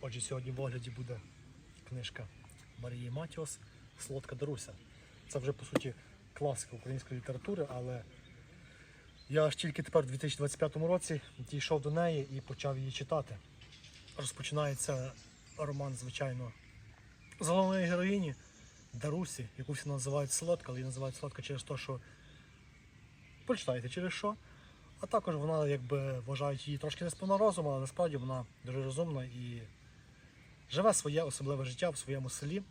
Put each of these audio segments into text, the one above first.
Отже, сьогодні в огляді буде книжка Марії Матіос Солодка Даруся. Це вже по суті класика української літератури, але я аж тільки тепер, у 2025 році, дійшов до неї і почав її читати. Розпочинається роман, звичайно, з головної героїні Дарусі, яку всі називають солодка, але її називають солодка через те, що прочитайте через що. А також вона якби вважають її трошки не розуму, але насправді вона дуже розумна і живе своє особливе життя в своєму селі.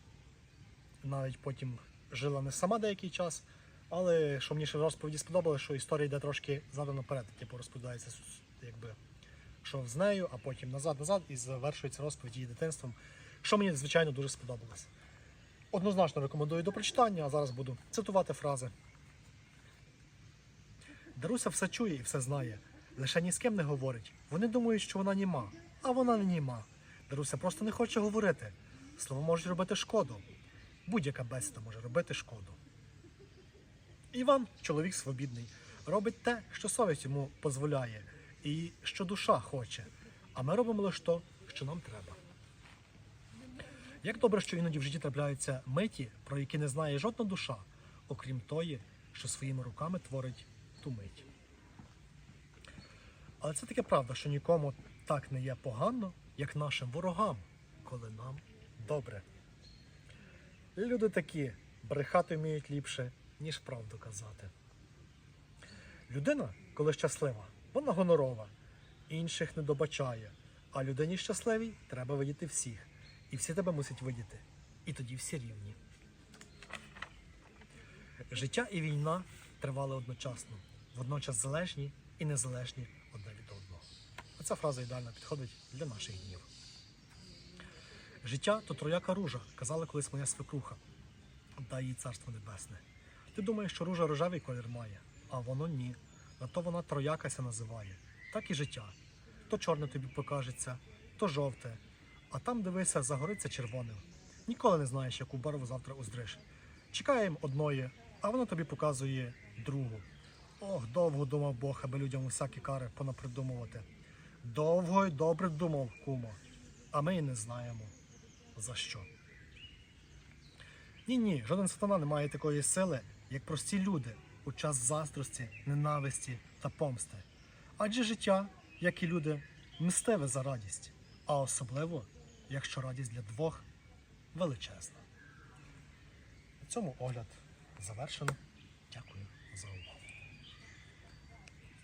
Навіть потім жила не сама деякий час. Але що мені ще в розповіді сподобалося, що історія йде трошки задом наперед. Типу розповідається якби, що з нею, а потім назад-назад і завершується розповідь її дитинством, що мені, звичайно, дуже сподобалось. Однозначно рекомендую до прочитання, а зараз буду цитувати фрази. Даруся все чує і все знає, лише ні з ким не говорить. Вони думають, що вона німа, а вона не німа. Даруся просто не хоче говорити. Слова можуть робити шкоду. Будь-яка бесіда може робити шкоду. Іван, чоловік свобідний, робить те, що совість йому дозволяє, і що душа хоче. А ми робимо лише то, що нам треба. Як добре, що іноді в житті трапляються миті, про які не знає жодна душа, окрім тої, що своїми руками творить ту мить. Але це таке правда, що нікому так не є погано, як нашим ворогам, коли нам добре. Люди такі брехати вміють ліпше, ніж правду казати. Людина, коли щаслива, вона гонорова, інших не добачає, а людині щасливій треба видіти всіх. І всі тебе мусять видіти. І тоді всі рівні. Життя і війна тривали одночасно, водночас залежні і незалежні одне від одного. Оця фраза ідеально підходить для наших днів. Життя то трояка ружа, казала колись моя свекруха. Дай їй царство небесне. Ти думаєш, що ружа рожевий колір має, а воно ні. На то вона троякася називає. Так і життя. То чорне тобі покажеться, то жовте, а там дивися, загориться червоним. Ніколи не знаєш, яку барву завтра уздриш. Чекаємо одної, а воно тобі показує другу. Ох, довго думав Бог, аби людям усякі кари понапридумувати. Довго й добре думав, кумо, а ми й не знаємо за що. Ні, ні, жоден сатана не має такої сили, як прості люди у час заздрості, ненависті та помсти. Адже життя, як і люди, мстиве за радість, а особливо, якщо радість для двох величезна. На цьому огляд завершено. Дякую за увагу.